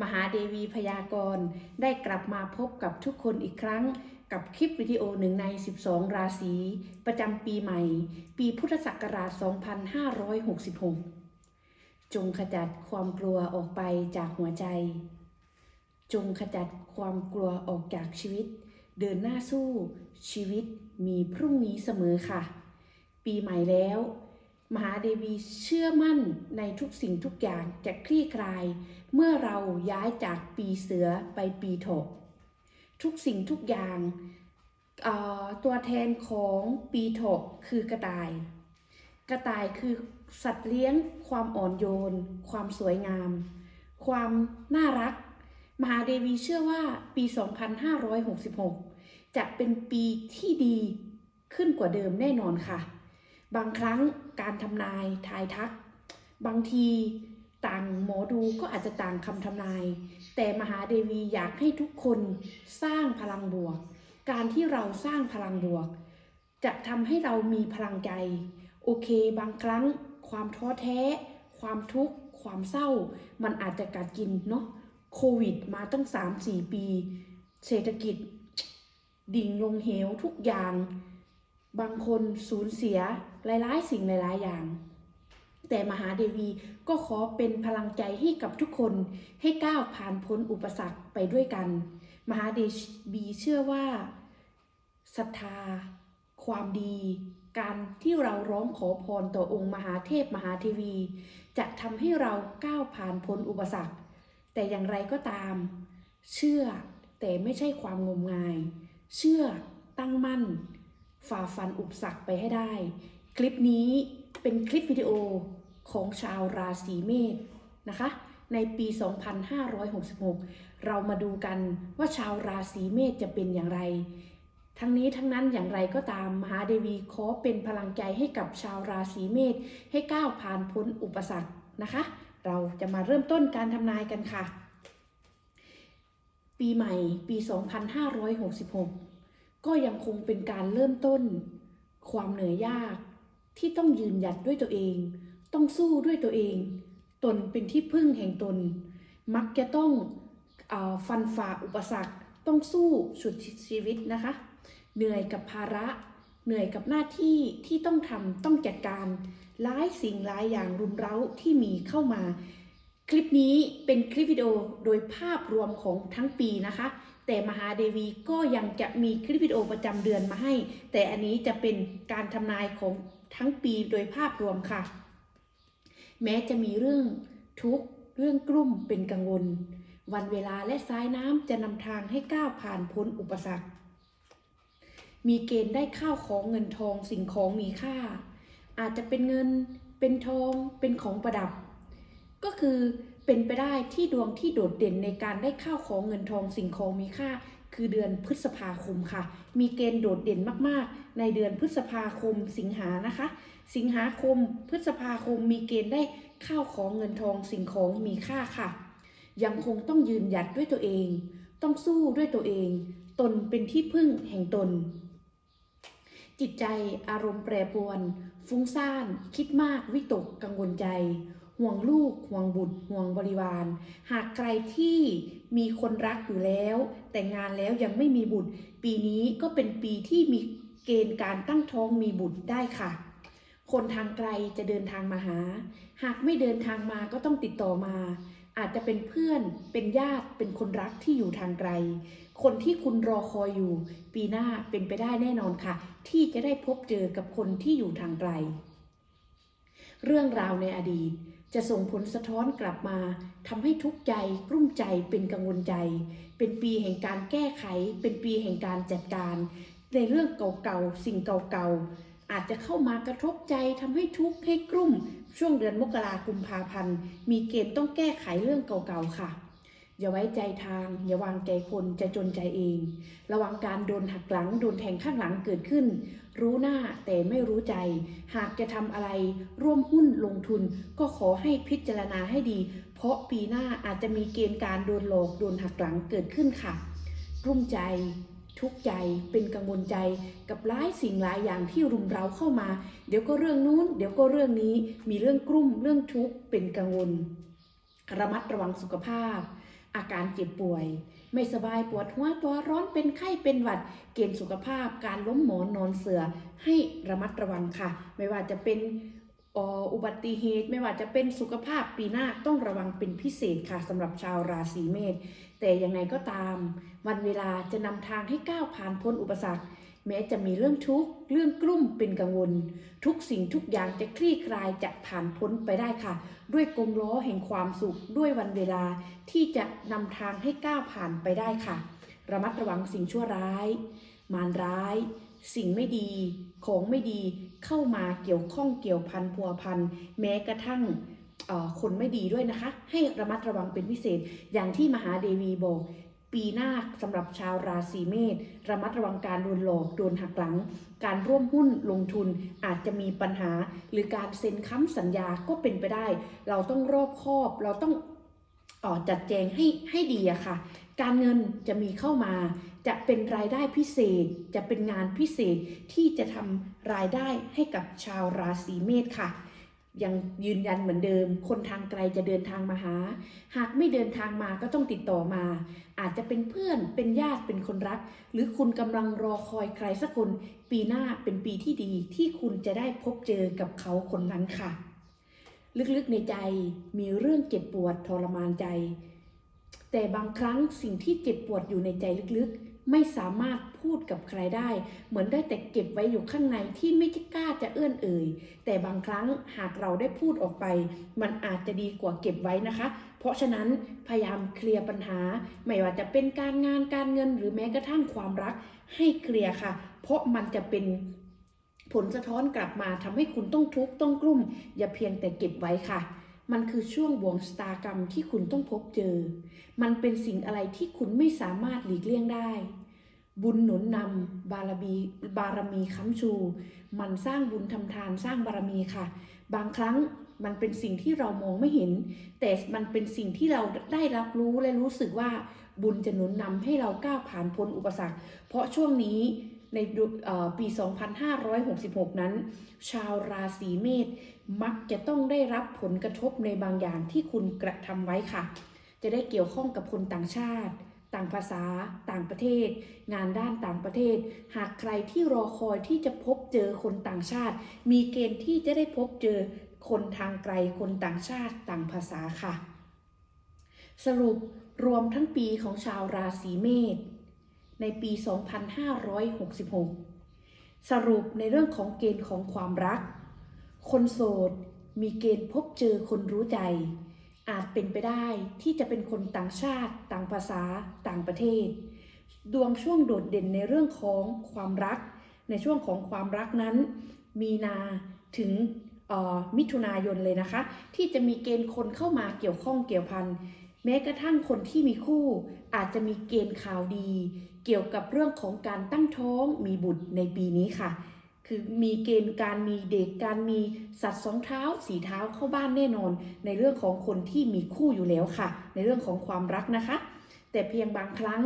มหาเดวีพยากรณ์ได้กลับมาพบกับทุกคนอีกครั้ง กับคลิปวิดีโอหนึ่งใน 12 ราศี ประจำปีใหม่ ปีพุทธศักราช 2566 จงขจัดความกลัวออกไปจากหัวใจ จงขจัดความกลัวออกจากชีวิต เดินหน้าสู้ชีวิตมีพรุ่งนี้เสมอค่ะ ปีใหม่แล้ว มหาเดวีเชื่อมั่นในทุกสิ่งทุกอย่างจะคลี่คลาย เมื่อเราย้ายจากปีเสือไปปีถกทุกสิ่งทุกอย่างตัวแทนของปีถกคือกระต่าย กระต่ายคือสัตว์เลี้ยง ความอ่อนโยน ความสวยงาม ความน่ารัก มหาเดวีเชื่อว่าปี 2566 จะเป็นปีที่ดีขึ้นกว่าเดิมแน่นอนค่ะ บางครั้งการทำนายทายทัก บางทีต่างหมอดูก็อาจจะต่างคำทำนาย แต่มหาเดวีอยากให้ทุกคนสร้างพลังบวก การที่เราสร้างพลังบวก จะทำให้เรามีพลังใจ โอเค บางครั้งความท้อแท้ ความทุกข์ความเศร้า มันอาจจะกัดกินเนาะโควิดมาตั้ง 3-4 ปี เศรษฐกิจ ดิ่งลงเหวทุกอย่าง บางคนสูญเสียหลายๆ สิ่งหลายๆอย่าง แต่มหาเดวีก็ขอเป็นพลังใจให้กับทุกคนให้ก้าวผ่านพ้นอุปสรรคไปด้วยกัน มหาเดวีเชื่อว่าศรัทธา ความดี การที่เราร้องขอพรต่อองค์มหาเทพมหาเทวี จะทำให้เราก้าวผ่านพ้นอุปสรรค แต่อย่างไรก็ตาม เชื่อแต่ไม่ใช่ความงมงาย เชื่อตั้งมั่น ฝ่าฟันอุปสรรคไปให้ได้ คลิปนี้เป็นคลิปวิดีโอของชาวราศีเมษนะคะ ในปี 2566 เรามาดูกันว่าชาวราศีเมษจะเป็นอย่างไร ทั้งนี้ทั้งนั้นอย่างไรก็ตามมหาเดวีขอเป็นพลังใจให้กับชาวราศีเมษให้ก้าวผ่านพ้นอุปสรรคนะคะ เราจะมาเริ่มต้นการทำนายกันค่ะ ปีใหม่ปี 2566 ก็ยังคงเป็นการเริ่มต้น ความเหนื่อยยากที่ต้องยืนหยัดด้วยตัวเอง ต้องสู้ด้วยตัวเอง ตนเป็นที่พึ่งแห่งตน มักจะต้องอฟันฝ่าอุปสรรค ต้องสู้สุดชีวิตนะคะ เหนื่อยกับภาระ เหนื่อยกับหน้าที่ที่ต้องทำต้องจัดการหลายสิ่งหลายอย่างรุมเร้าที่มีเข้ามา คลิปนี้เป็นคลิปวิดีโอโดยภาพรวมของทั้งปีนะคะ แต่มหาเดวีก็ยังจะมีคลิปวิดีโอประจำเดือนมาให้ แต่อันนี้จะเป็นการทำนายของทั้งปีโดยภาพรวมค่ะ แม้จะมีเรื่องทุกข์เรื่องกลุ่มเป็นกังวล วันเวลาและสายน้ำจะนำทางให้ก้าวผ่านพ้นอุปสรรค มีเกณฑ์ได้ข้าวของเงินทองสิ่งของมีค่า อาจจะเป็นเงินเป็นทองเป็นของประดับ ก็คือ เป็นไปได้ที่ดวงที่โดดเด่นในการได้ข้าวของเงินทองสิ่งของมีค่า คือเดือนพฤษภาคมค่ะ มีเกณฑ์โดดเด่นมากๆ ในเดือนพฤษภาคมสิงหานะคะ สิงหาคมพฤษภาคมมีเกณฑ์ได้ข้าวของเงินทองสิ่งของมีค่าค่ะ ยังคงต้องยืนหยัดด้วยตัวเอง ต้องสู้ด้วยตัวเอง ตนเป็นที่พึ่งแห่งตน จิตใจอารมณ์แปรปรวน ฟุ้งซ่าน คิดมากวิตกกังวลใจ ห่วงลูก ห่วงบุตร ห่วงบริวาร หากใครที่มีคนรักอยู่แล้ว แต่งงานแล้วยังไม่มีบุตร ปีนี้ก็เป็นปีที่มีเกณฑ์การตั้งท้องมีบุตรได้ค่ะ คนทางไกลจะเดินทางมาหา หากไม่เดินทางมาก็ต้องติดต่อมา อาจจะเป็นเพื่อน เป็นญาติ เป็นคนรักที่อยู่ทางไกล คนที่คุณรอคอยอยู่ ปีหน้าเป็นไปได้แน่นอนค่ะ ที่จะได้พบเจอกับคนที่อยู่ทางไกล เรื่องราวในอดีต จะส่งผลสะท้อนกลับมาทำให้ทุกข์ใจกลุ้มใจเป็นกังวลใจ เป็นปีแห่งการแก้ไข เป็นปีแห่งการจัดการ ในเรื่องเก่าๆสิ่งเก่าๆอาจจะเข้ามากระทบใจทำให้ทุกข์ให้กลุ้มช่วงเดือนมกราคมกุมภาพันธ์มีเกณฑ์ต้องแก้ไขเรื่องเก่าๆค่ะ อย่าไว้ใจทาง อย่าวางใจคนจะจนใจเอง ระวังการโดนหักหลัง โดนแทงข้างหลังเกิดขึ้น รู้หน้าแต่ไม่รู้ใจ หากจะทำอะไรร่วมหุ้นลงทุน ก็ขอให้พิจารณาให้ดี เพราะปีหน้าอาจจะมีเกณฑ์การโดนหลอกโดนหักหลังเกิดขึ้นค่ะรุ่มใจทุกข์ใจเป็นกังวลใจกับหลายสิ่งหลายอย่างที่รุมเร้าเข้ามา เดี๋ยวก็เรื่องนู้น เดี๋ยวก็เรื่องนี้มีเรื่องกลุ่มเรื่องทุกข์เป็นกังวล ระมัดระวังสุขภาพ อาการเจ็บป่วย ไม่สบายปวดหัวตัวร้อนเป็นไข้เป็นหวัด เกณฑ์สุขภาพ การล้มหมอนนอนเสือให้ระมัดระวังค่ะ ไม่ว่าจะเป็นอุบัติเหตุไม่ว่าจะเป็นสุขภาพปีหน้าต้องระวังเป็นพิเศษค่ะสำหรับชาวราศีเมษแต่ยังไงก็ตาม วันเวลาจะนำทางให้ก้าวผ่านพ้นอุปสรรค แม้จะมีเรื่องทุกข์เรื่องกลุ่มเป็นกังวล ทุกสิ่งทุกอย่างจะคลี่คลายจะผ่านพ้นไปได้ค่ะ ด้วยกลมล้อแห่งความสุขด้วยวันเวลาที่จะนำทางให้ก้าวผ่านไปได้ค่ะ ระมัดระวังสิ่งชั่วร้าย มารร้าย สิ่งไม่ดี ของไม่ดีเข้ามาเกี่ยวข้องเกี่ยวพันพัวพันแม้กระทั่งคนไม่ดีด้วยนะคะ ให้ระมัดระวังเป็นพิเศษอย่างที่มหาเดวีบอก ปีหน้าสำหรับชาวราศีเมษระมัดระวังการโดนหลอกโดนหักหลัง การร่วมหุ้นลงทุนอาจจะมีปัญหา หรือการเซ็นค้ำสัญญาก็เป็นไปได้ เราต้องรอบคอบ เราต้องออจัดแจงให้ให้ดีอะค่ะ การเงินจะมีเข้ามา จะเป็นรายได้พิเศษ จะเป็นงานพิเศษที่จะทำรายได้ให้กับชาวราศีเมษค่ะ ยังยืนยันเหมือนเดิม คนทางไกลจะเดินทางมาหา หากไม่เดินทางมาก็ต้องติดต่อมา อาจจะเป็นเพื่อน เป็นญาติ เป็นคนรัก หรือคุณกำลังรอคอยใครสักคน ปีหน้าเป็นปีที่ดี ที่คุณจะได้พบเจอกับเขาคนนั้นค่ะ ลึกๆในใจมีเรื่องเจ็บปวดทรมานใจ แต่บางครั้งสิ่งที่เจ็บปวดอยู่ในใจลึกๆ ไม่สามารถพูดกับใครได้ เหมือนได้แต่เก็บไว้อยู่ข้างในที่ไม่กล้าจะเอื้อนเอ่ย แต่บางครั้งหากเราได้พูดออกไป มันอาจจะดีกว่าเก็บไว้นะคะ เพราะฉะนั้นพยายามเคลียร์ปัญหา ไม่ว่าจะเป็นการงานการเงินหรือแม้กระทั่งความรัก ให้เคลียร์ค่ะ เพราะมันจะเป็นผลสะท้อนกลับมาทำให้คุณต้องทุกข์ต้องกลุ้มอย่าเพียงแต่เก็บไว้ค่ะ มันคือช่วงบ่วงชะตากรรมที่คุณต้องพบเจอ มันเป็นสิ่งอะไรที่คุณไม่สามารถหลีกเลี่ยงได้ บุญหนุนนำบารมีบารมีค้ำชู มันสร้างบุญทำทานสร้างบารมีค่ะ บางครั้งมันเป็นสิ่งที่เรามองไม่เห็น แต่มันเป็นสิ่งที่เราได้รับรู้และรู้สึกว่าบุญจะหนุนนำให้เราก้าวผ่านพ้นอุปสรรค เพราะช่วงนี้ ในเอ่อปี 2566 นั้น ชาวราศีเมษมักจะต้องได้รับผลกระทบในบางอย่างที่คุณกระทำไว้ค่ะ จะได้เกี่ยวข้องกับคนต่างชาติ ต่างภาษา ต่างประเทศ งานด้านต่างประเทศ หากใครที่รอคอยที่จะพบเจอคนต่างชาติ มีเกณฑ์ที่จะได้พบเจอคนทางไกล คนต่างชาติ ต่างภาษาค่ะ สรุปรวมทั้งปีของชาวราศีเมษ ในปี 2566 สรุปในเรื่องของเกณฑ์ของความรัก คนโสดมีเกณฑ์พบเจอคนรู้ใจ อาจเป็นไปได้ที่จะเป็นคนต่างชาติ ต่างภาษา ต่างประเทศ ดวงช่วงโดดเด่นในเรื่องของความรัก ในช่วงของความรักนั้น มีนาถึงมิถุนายนเลยนะคะ ที่จะมีเกณฑ์คนเข้ามาเกี่ยวข้องเกี่ยวพันแม้กระทั่งคนที่มีคู่อาจจะมีเกณฑ์ข่าวดี เกี่ยวกับเรื่องของการตั้งท้องมีบุตรในปีนี้ค่ะ คือมีเกณฑ์การมีเด็กการมีสัตว์สองเท้าสีเท้าเข้าบ้านแน่นอน ในเรื่องของคนที่มีคู่อยู่แล้วค่ะ ในเรื่องของความรักนะคะ แต่เพียงบางครั้ง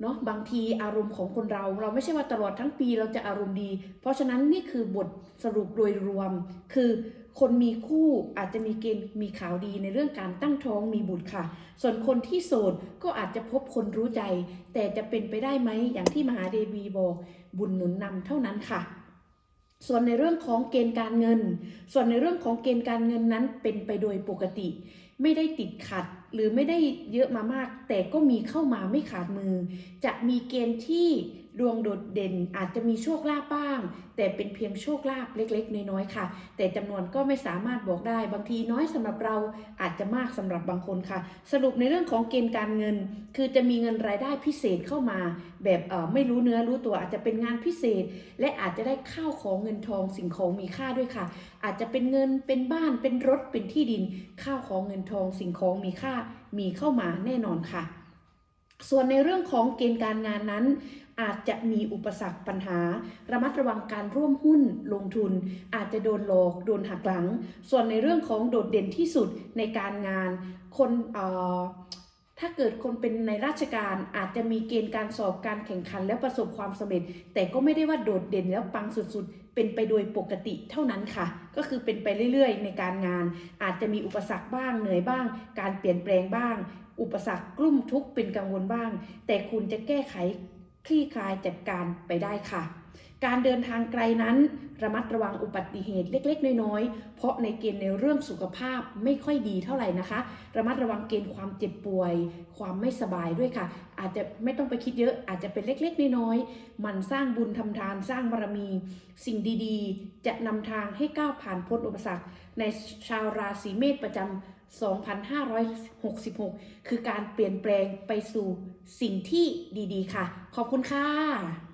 เนาะบางทีอารมณ์ของคนเรา เราไม่ใช่ว่าตลอดทั้งปีเราจะอารมณ์ดี เพราะฉะนั้นนี่คือบทสรุปโดยรวมคือ คนมีคู่อาจจะมีเกณฑ์มีข่าวดีในเรื่องการตั้งท้องมีบุตรค่ะ ส่วนคนที่โสดก็อาจจะพบคนรู้ใจ แต่จะเป็นไปได้ไหมอย่างที่มหาเดวีบอกบุญหนุนนำเท่านั้นค่ะ ส่วนในเรื่องของเกณฑ์การเงิน ส่วนในเรื่องของเกณฑ์การเงินนั้นเป็นไปโดยปกติ ไม่ได้ติดขัด หรือไม่ได้เยอะมามาก แต่ก็มีเข้ามาไม่ขาดมือ จะมีเกณฑ์ที่ดวงโดดเด่นอาจจะมีโชคลาภบ้าง แต่เป็นเพียงโชคลาภเล็กๆ น้อยๆค่ะ แต่จำนวนก็ไม่สามารถบอกได้ บางทีน้อยสำหรับเราอาจจะมากสำหรับบางคนค่ะ สรุปในเรื่องของเกณฑ์การเงิน คือจะมีเงินรายได้พิเศษเข้ามา แบบไม่รู้เนื้อรู้ตัวอาจจะเป็นงานพิเศษ และอาจจะได้ข้าวของเงินทองสิ่งของมีค่าด้วยค่ะ อาจจะเป็นเงินเป็นบ้านเป็นรถเป็นที่ดิน ข้าวของเงินทองสิ่งของมีค่ามีเข้ามาแน่นอนค่ะ ส่วนในเรื่องของเกณฑ์การงานนั้น อาจจะมีอุปสรรคปัญหา ระมัดระวังการร่วมหุ้นลงทุน อาจจะโดนหลอกโดนหักหลัง ส่วนในเรื่องของโดดเด่นที่สุดในการงาน คนเอ่อถ้าเกิดคนเป็นในราชการอาจจะมีเกณฑ์การสอบการแข่งขันและประสบความสำเร็จ แต่ก็ไม่ได้ว่าโดดเด่นแล้วปังสุดๆ เป็นไปโดยปกติเท่านั้นค่ะ ก็คือเป็นไปเรื่อยๆ ในการงาน อาจจะมีอุปสรรคบ้างเหนื่อยบ้าง การเปลี่ยนแปลงบ้าง อุปสรรคกลุ่มทุกข์เป็นกังวลบ้าง แต่คุณจะแก้ไขคลี่คลายจัดการไปได้ค่ะ การเดินทางไกลนั้น ระมัดระวังอุบัติเหตุเล็ก ๆ น้อยๆ เพราะในเกณฑ์ในเรื่องสุขภาพไม่ค่อยดีเท่าไหร่นะคะ ระมัดระวังเกณฑ์ความเจ็บป่วย ความไม่สบายด้วยค่ะ อาจจะไม่ต้องไปคิดเยอะ อาจจะเป็นเล็ก ๆ น้อยๆ มันสร้างบุญทำทานสร้างบารมี สิ่งดีๆ จะนำทางให้ก้าวผ่านพ้นอุปสรรค ในชาวราศีเมษประจำ2566 คือการเปลี่ยนแปลงไปสู่สิ่งที่ดีๆ ค่ะ ขอบคุณค่ะ